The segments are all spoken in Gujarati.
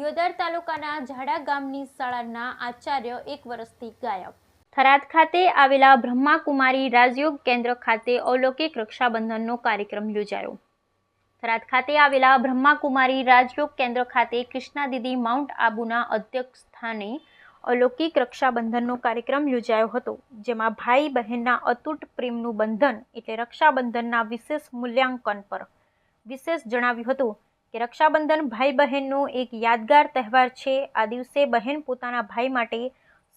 દિયોદર તાલુકાના ઝાડા ગામની શાળાના આચાર્ય એક વર્ષથી ગાયબ. થરાદ ખાતે આવેલા બ્રહ્માકુમારી રાજયોગ કેન્દ્ર ખાતે અલૌકિક રક્ષાબંધનનો કાર્યક્રમ યોજાયો. થરાદ ખાતે આવેલા બ્રહ્માકુમારી રાજયોગ કેન્દ્ર ખાતે કૃષ્ણા દીદી માઉન્ટ આબુના અધ્યક્ષ સ્થાને અલૌકિક રક્ષાબંધનનો કાર્યક્રમ યોજાયો હતો, જેમાં ભાઈ બહેનના અતૂટ પ્રેમનું બંધન એટલે રક્ષાબંધનના વિશેષ મૂલ્યાંકન પર વિશેષ જણાવ્યું હતું. કે રક્ષાબંધન ભાઈ બહેનનો એક યાદગાર તહેવાર છે. આ દિવસે બહેન પોતાના ભાઈ માટે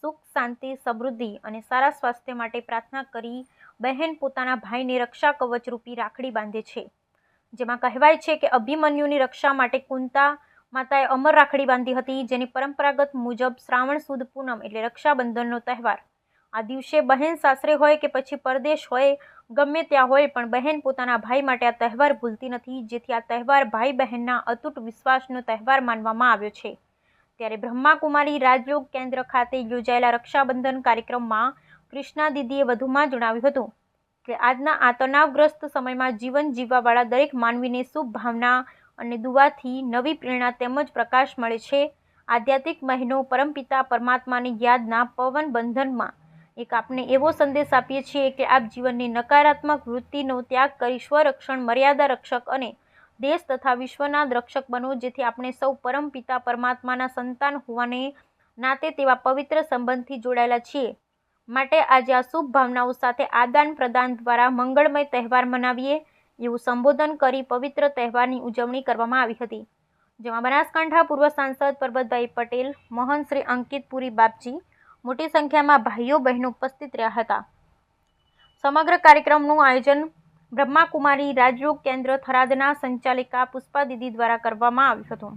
સુખ, શાંતિ, સમૃદ્ધિ અને સારા સ્વાસ્થ્ય માટે પ્રાર્થના કરી બહેન પોતાના ભાઈને રક્ષા કવચરૂપી રાખડી બાંધે છે. જેમાં કહેવાય છે કે અભિમન્યુની રક્ષા માટે કુંતા માતાએ અમર રાખડી બાંધી હતી, જેની પરંપરાગત મુજબ શ્રાવણ સુદ પૂનમ એટલે રક્ષાબંધનનો તહેવાર. આ દિવસે બહેન સાસરે હોય કે પછી પરદેશ હોય, ગમે ત્યાં હોય, પણ બહેન પોતાના ભાઈ માટે આ તહેવાર ભૂલતી નથી, જેથી આ તહેવાર ભાઈ બહેનના અતૂટ વિશ્વાસનો તહેવાર માનવામાં આવ્યો છે. ત્યારે બ્રહ્માકુમારી રાજયોગ કેન્દ્ર ખાતે યોજાયેલા રક્ષાબંધન કાર્યક્રમમાં કૃષ્ણા દીદીએ વધુમાં જણાવ્યું હતું કે, આજના આ તણાવગ્રસ્ત સમયમાં જીવન જીવવાવાળા દરેક માનવીને શુભ ભાવના અને દુવાથી નવી પ્રેરણા તેમજ પ્રકાશ મળે છે. આધ્યાત્મિક મહિનો પરમપિતા પરમાત્માની યાદના પવન બંધનમાં એક આપને એવો સંદેશ આપીએ છીએ કે આપ જીવનની નકારાત્મક વૃત્તિનો ત્યાગ કરી સ્વરક્ષણ, મર્યાદા રક્ષક અને દેશ તથા વિશ્વના રક્ષક બનો, જેથી આપણે સૌ પરમપિતા પરમાત્માના સંતાન હોવાને નાતે તેવા પવિત્ર સંબંધથી જોડાયેલા છીએ. માટે આજે આ શુભ ભાવનાઓ સાથે આદાન પ્રદાન દ્વારા મંગળમય તહેવાર મનાવીએ એવું સંબોધન કરી પવિત્ર તહેવારની ઉજવણી કરવામાં આવી હતી. જેમાં બનાસકાંઠા પૂર્વ સાંસદ પરબતભાઈ પટેલ મોહન શ્રી અંકિત પુરી બાપજી મોટી સંખ્યામાં ભાઈઓ બહેનો ઉપસ્થિત રહ્યા હતા. સમગ્ર કાર્યક્રમનું આયોજન બ્રહ્માકુમારી રાજયોગ કેન્દ્ર થરાદના સંચાલિકા પુષ્પા દીદી દ્વારા કરવામાં આવ્યું હતું.